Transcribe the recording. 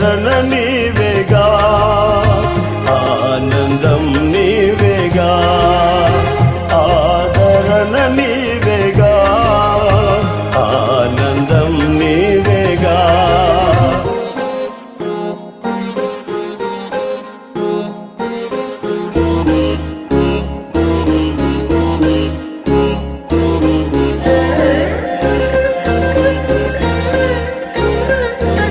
ಶರಣನಿ